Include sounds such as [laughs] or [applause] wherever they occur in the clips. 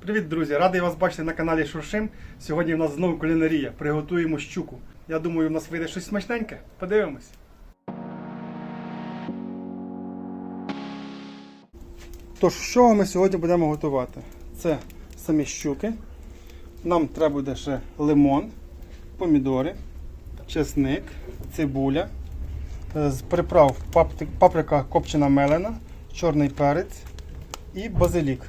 Привіт, друзі! Радий вас бачити на каналі Шуршим. Сьогодні в нас знову кулінарія. Приготуємо щуку. Я думаю, в нас вийде щось смачненьке. Подивимось. Тож, що ми сьогодні будемо готувати? Це самі щуки. Нам треба буде ще лимон, помідори, чесник, цибуля. Е, З приправ паприка копчена мелена, чорний перець і базилік.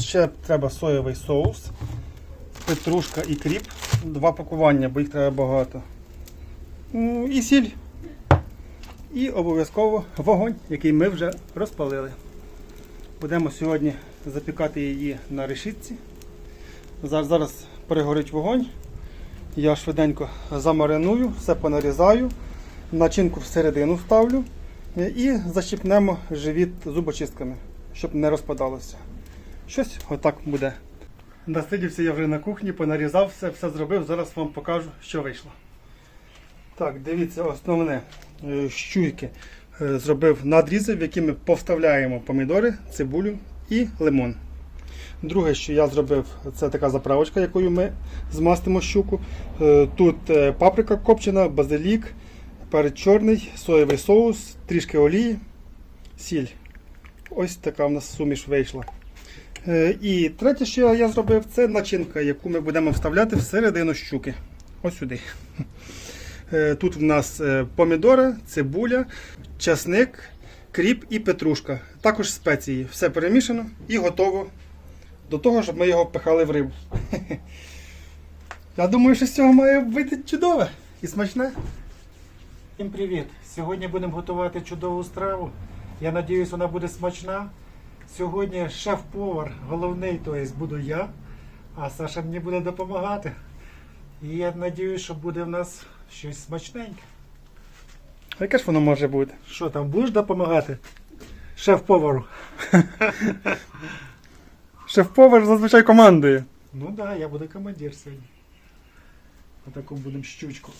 Ще треба соєвий соус, петрушка і кріп. Два пакування, бо їх треба багато. Ну, І сіль. І обов'язково вогонь, який ми вже розпалили. Будемо сьогодні запікати її на решітці. Зараз, перегорить вогонь. Я швиденько замариную, все понарізаю, начинку всередину вставлю е, і защіпнемо живіт зубочистками, щоб не розпадалося. Щось отак буде. Насидівся я вже на кухні, понарізав все, все зробив. Зараз вам покажу, що вийшло. Так, дивіться, основне е, щуйки е, зробив надрізи, в які ми повставляємо помідори, цибулю і лимон. Друге, що я зробив, це така заправочка, якою ми змастимо щуку. Е, Тут паприка копчена, базилік, перець чорний, соєвий соус, трішки олії, сіль. Ось така в нас суміш вийшла. Е, І третє, що я зробив, це начинка, яку ми будемо вставляти всередину щуки. Ось сюди. Е, Тут в нас е, помідори, цибуля, часник, кріп і петрушка. Також спеції. Все перемішано і готово до того, щоб ми його пихали в рибу. [laughs] Я думаю, що з цього має вийти чудове і смачне. Всім привіт! Сьогодні будемо готувати чудову страву. Я сподіваюся, вона буде смачна. Сьогодні шеф-повар, головний, тобто буду я, а Саша мені буде допомагати. І я сподіваюся, що буде в нас щось смачненьке. А яке ж воно може бути? Що там, будеш допомагати? Шеф-повару. [laughs] Шеф-повар зазвичай командує. Ну так, да, я буду командир сьогодні. Отаку будемо щучку.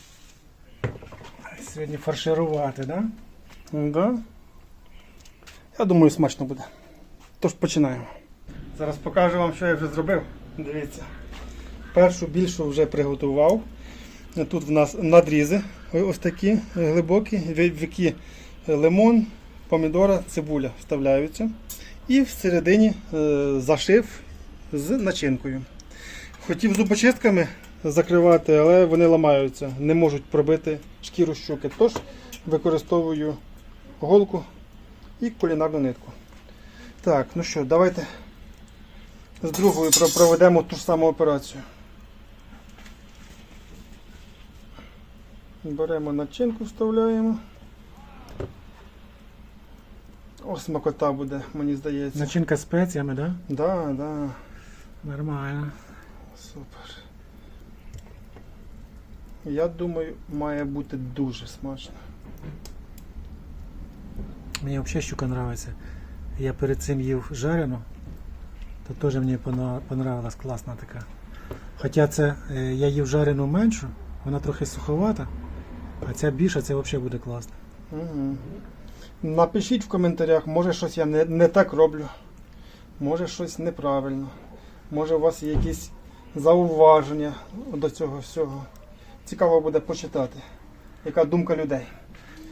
Сьогодні фарширувати, так? Да? Да. Я думаю, смачно буде. Тож починаємо. Зараз покажу вам, що я вже зробив. Дивіться. Першу більшу вже приготував. Тут в нас надрізи ось такі глибокі, в які лимон, помідора, цибуля вставляються. І всередині е, зашив з начинкою. Хотів зубочистками закривати, але вони ламаються, не можуть пробити шкіру щуки. Тож використовую голку і кулінарну нитку. Так, ну що, давайте з другою проведемо ту ж саму операцію. Беремо начинку, вставляємо. Ось смакота буде, мені здається. Начинка з спеціями, так? Да? Да, да, Нормально. супер. Я думаю, має бути дуже смачно. Мені взагалі щука подобається. Я перед цим їв жарену, то теж мені понравилась класна така. Хоча це е, я їв жарену меншу, вона трохи суховата, а ця більша, це взагалі буде класно. Угу. Напишіть в коментарях, може щось я не, не так роблю, може щось неправильно, може у вас є якісь зауваження до цього всього. Цікаво буде почитати, яка думка людей.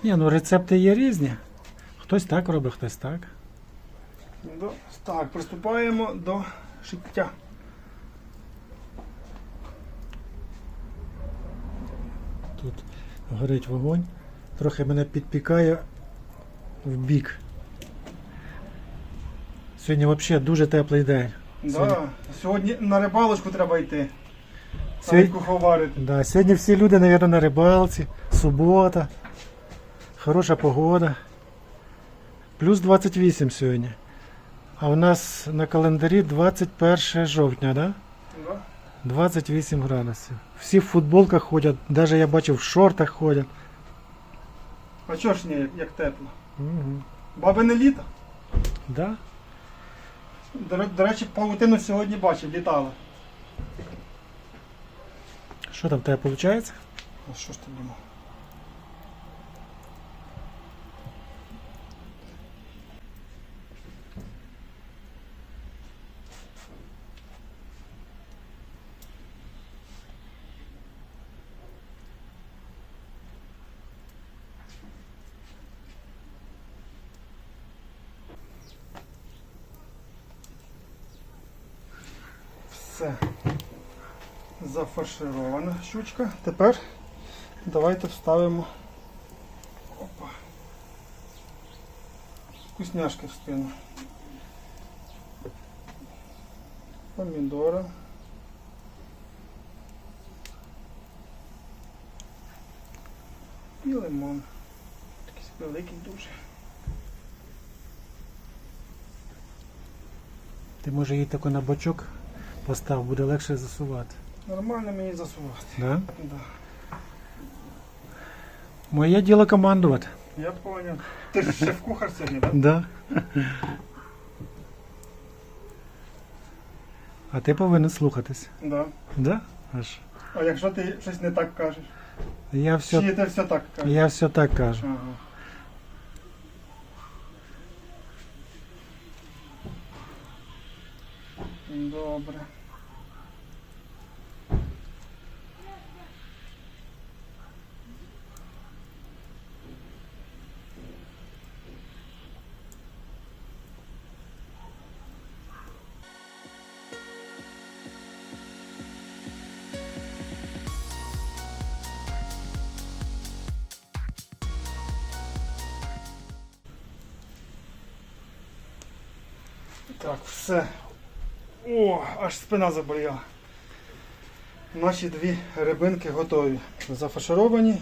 Ні, ну рецепти є різні. Хтось так робить, хтось так. Так, приступаємо до шиття. Тут горить вогонь, трохи мене підпікає в бік. Сьогодні взагалі дуже теплий день. Да. Сьогодні на рибалочку треба йти. Сьогодні- ховарити. Да, сьогодні всі люди, мабуть, на рибалці, субота, хороша погода. Плюс 28 сьогодні. А у нас на календарі 21 жовтня, да? Да. 28 градусів. Всі в футболках ходять, навіть я бачив в шортах ходять. А чого ж ні, як- тепло? Угу. Бабине літо. Да? До, ре- до речі, павутину сьогодні бачив, літала. Що там в тебе виходить? А що ж ти думав? Все. Зафарширована щучка. Тепер давайте вставимо опа, вкусняшки в спину. Помідора. І лимон. Такий великий дуже. Ти може її тако на бочок постав, буде легше засувати. Нормально мені засувати. Да? Да. Моє діло командувати. Я понял. Ти ж шеф-кухар сьогодні, так? Да. А ти повинен слухатись. Да? Да? Аж. А якщо ти щось не так кажеш? Я все, Чи ти все так кажеш? я все так кажу. Ага. Добре. Так, все. О, аж спина заболіла. Наші дві рибинки готові. Зафаршировані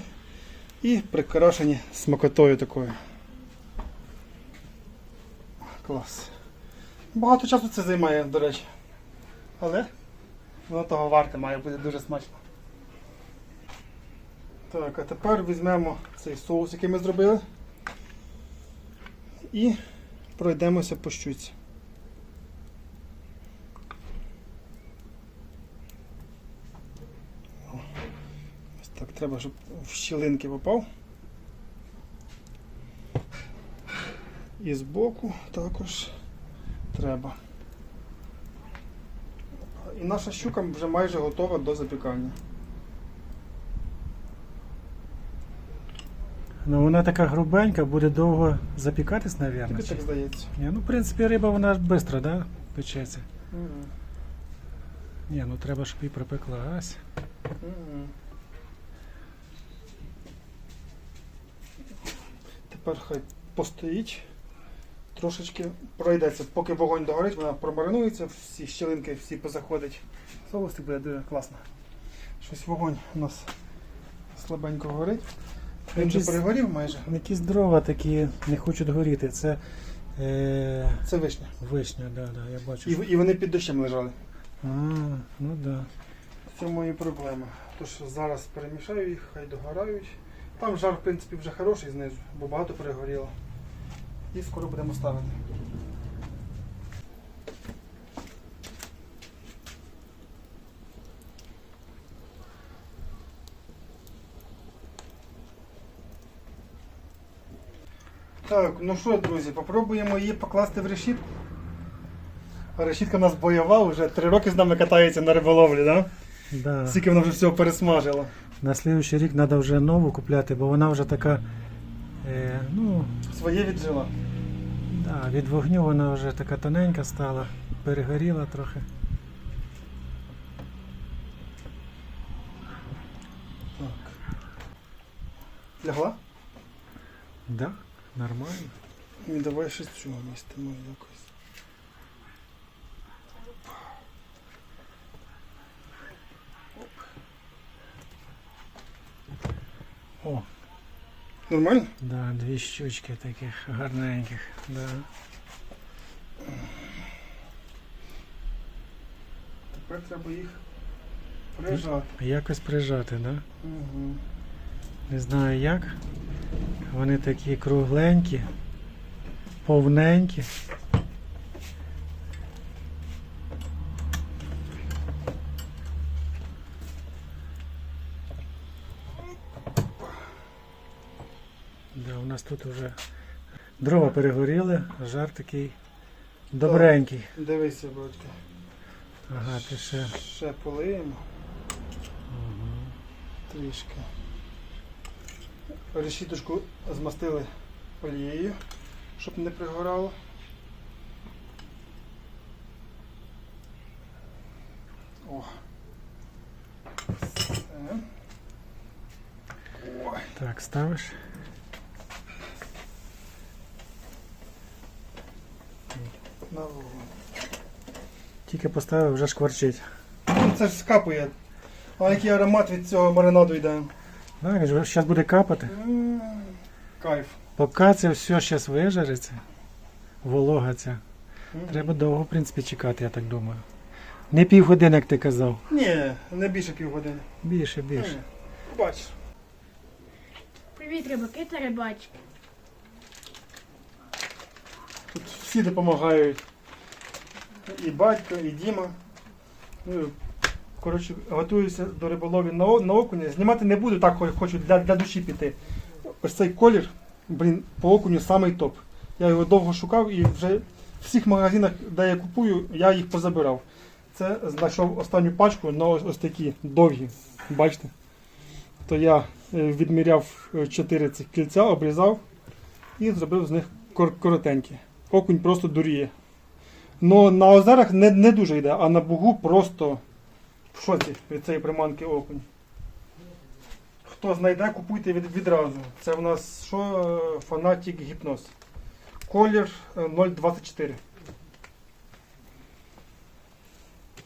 і прикрашені смакотою такою. Клас. Багато часу це займає, до речі. Але воно того варте має бути дуже смачно. Так, а тепер візьмемо цей соус, який ми зробили. І пройдемося по щуці. Так треба, щоб в щілинки попав. І збоку також треба. І наша щука вже майже готова до запікання. Ну вона така грубенька, буде довго запікатись, мабуть. так здається. Ні, ну, в принципі, риба вона швидко, да? Печеться. Мгм. Ні, ну треба, щоб її пропеклась. Мгм. Тепер хай постоїть, трошечки пройдеться, поки вогонь догорить, вона промаринується, всі щілинки всі позаходять. Соус буде дуже класно. Щось вогонь у нас слабенько горить. Він вже перегорів майже. Якісь дрова такі не хочуть горіти. Це е, Це вишня. вишня, да, да, я бачу. І, і вони під дощем лежали. А, ну да. В цьому і проблема. Тож зараз перемішаю їх, хай догорають. Там жар, в принципі, вже хороший знизу, бо багато перегоріло. І скоро будемо ставити. Так, ну що, друзі, попробуємо її покласти в решітку. А решітка у нас бойова, вже три роки з нами катається на риболовлі, так? Да. Скільки вона вже всього пересмажило. На слідуючий рік треба вже нову купляти, бо вона вже така. Е, ну, Своє віджила. да, від вогню вона вже така тоненька стала, перегоріла трохи. Так. Лягла? Да, нормально. І давай ще цього містимо якось. О, Нормально? да, дві щучки таких гарненьких. Да. Тепер треба їх прижати. Якось прижати, да? Угу. Не знаю як. Вони такі кругленькі, повненькі. Да, у нас тут вже дрова перегоріли, жар такий добренький. Дивися, батько. Ага, ти ще. Ще полиємо трішки. Решіточку змастили олією, щоб не пригорало. О. Все. Ой. Так, ставиш. На. Тільки поставив, вже шкварчить. Ну, Це ж скапує. А який аромат від цього маринаду йде. Так, зараз буде капати. М, Кайф. Поки це все зараз вижариться, волога ця. Мгм. Треба довго, в принципі, чекати, я так думаю. Не півгодини, як ти казав. Ні, не більше півгодини. Більше, більше. Ні. Побачиш. Привіт, рибаки та рибачки. Тут всі допомагають. І батько, і Діма. Ну, коротше, готуюся до риболовлі на, на окуня. Знімати не буду, так хо- хочу для, для душі піти. Ось цей колір, блін, по окуню самий топ. Я його довго шукав і вже в всіх магазинах, де я купую, я їх позабирав. Це знайшов останню пачку на ось, ось такі довгі. Бачите? То я е, відміряв 4 цих кільця, обрізав і зробив з них коротенькі. Окунь просто дуріє. Ну на озерах не, не дуже йде, а на бугу просто в шоці від цієї приманки окунь. Хто знайде, купуйте від, відразу. Це в нас що? Е, Фанатік гіпноз. Колір е, 0,24.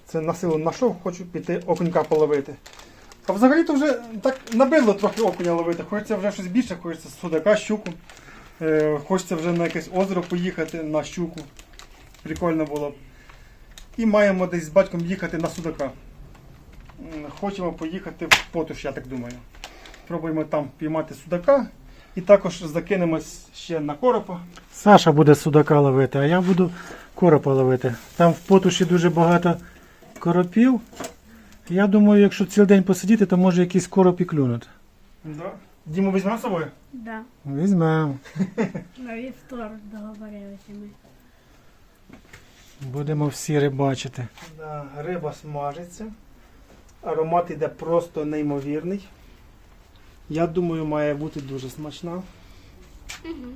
Це на силу знайшов, хочу піти окунька половити. А взагалі-то вже так набридло трохи окуня ловити. Хочеться вже щось більше, хочеться судака, щуку. Е, хочеться вже на якесь озеро поїхати на щуку. Прикольно було б. І маємо десь з батьком їхати на судака. Хочемо поїхати в Потуш, я так думаю. Пробуємо там піймати судака. І також закинемось ще на коропа. Саша буде судака ловити, а я буду коропа ловити. Там в потуші дуже багато коропів. Я думаю, якщо цілий день посидіти, то може якийсь короб і клюнути. Да. Діму візьмемо з собою? Да, Візьмемо. [laughs] на вівторок договорилися ми. Будемо всі рибачити. Да, риба смажиться. Аромат іде просто неймовірний. Я думаю, має бути дуже смачна.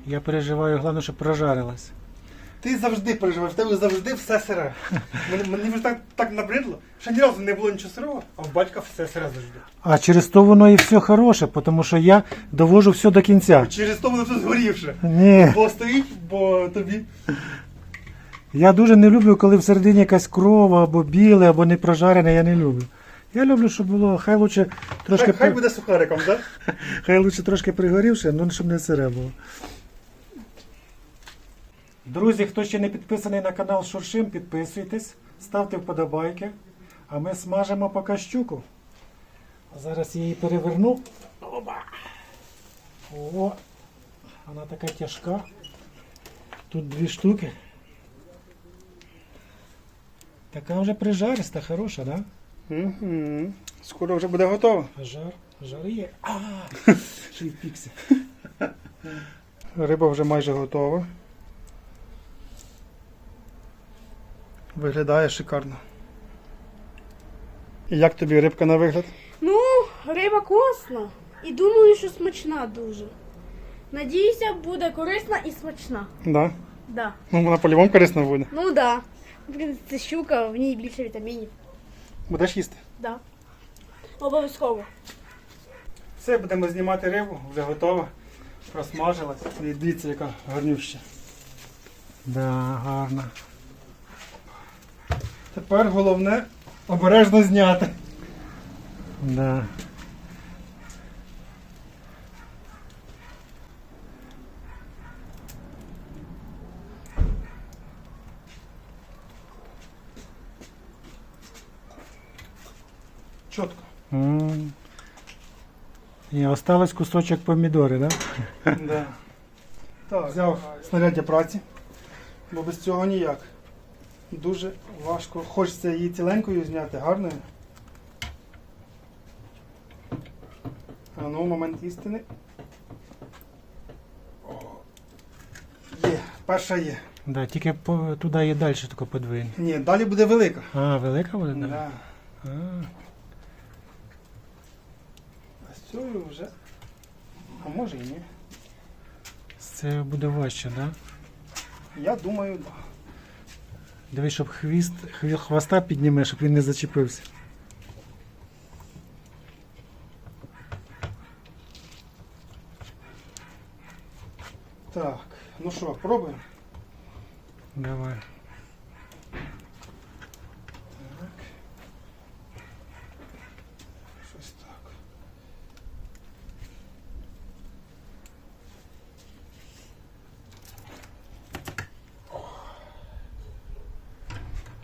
Я переживаю, головне, щоб прожарилась. Ти завжди переживаєш, в тебе завжди все сире. Мені, мені вже так, так набридло, що ні разу не було нічого сирого, а в батька все сире завжди. А через то воно і все хороше, тому що я довожу все до кінця. Через то воно все згорівше. Ні. Бо стоїть, бо тобі. Я дуже не люблю, коли всередині якась кров або біле, або не прожарене, я не люблю. Я люблю, щоб було хай лучше трошки Хай, хай при- буде сухариком, так? [laughs] хай лучше трошки пригорівше, ну щоб не сире було. Друзі, хто ще не підписаний на канал Шуршим, підписуйтесь, ставте вподобайки, а ми смажимо поки щуку. Зараз я її переверну. Оба. О, вона така тяжка. Тут дві штуки. Така вже прижариста, хороша, да? Угу. Скоро вже буде готово. А жар, жар є. А, [laughs] ще й пікся. Риба вже майже готова. Виглядає шикарно. І як тобі рибка на вигляд? Ну, риба класна. І думаю, що смачна дуже. Надіюся, буде корисна і смачна. Да. Да. Ну, вона по-любому корисна буде. Ну да. Блін, це щука, в ній більше вітамінів. Будеш їсти. Да. Обов'язково. Все, будемо знімати рибу, вже готова. Просмажилась. Дивіться, яка гарнюща. Да, гарно. Тепер головне обережно зняти. Да. Чітко. М. І осталось кусочок помідори, да? [laughs] Да. Так, взяв снаряддя праці, бо без цього ніяк. Дуже важко. Хочеться її ціленькою зняти, гарною. А ну, момент істини. О. Є, перша є. Да, тільки по, туди є далі, тільки подвинь. Ні, далі буде велика. А, велика буде? Да. Да. А, А з цією вже. А може і ні. це буде важче, да? Я думаю, да. Диви, щоб хвіст, хвоста підніме, щоб він не зачепився. Так, ну що, пробуємо? Давай.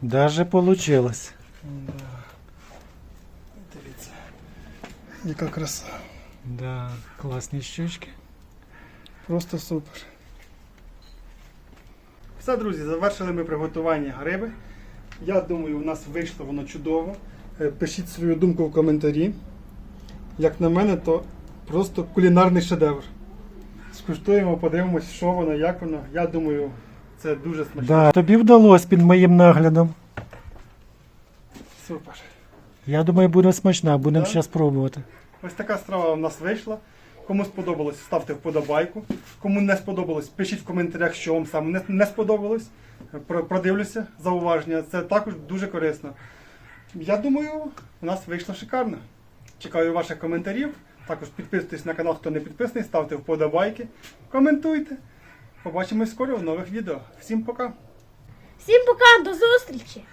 Даже получилось. Да. Дивіться. Яка краса. Да, класні щучки. Просто супер. Все, друзі, завершили ми приготування гриби. Я думаю, у нас вийшло воно чудово. Е, Пишіть свою думку в коментарі. Як на мене, то просто кулінарний шедевр. Скуштуємо, подивимось, що воно, як воно. Я думаю, це дуже смачно. Да. Тобі вдалося під моїм наглядом. Супер. Я думаю, буде смачна, будемо Да? зараз пробувати. Ось така страва у нас вийшла. Кому сподобалось, ставте вподобайку. Кому не сподобалось, пишіть в коментарях, що вам саме не, не сподобалось. Про- Продивлюся зауваження. Це також дуже корисно. Я думаю, у нас вийшло шикарно. Чекаю ваших коментарів. Також підписуйтесь на канал, хто не підписаний, ставте вподобайки, коментуйте. Побачимось скоро в нових відео. Всім пока! Всім пока, до зустрічі!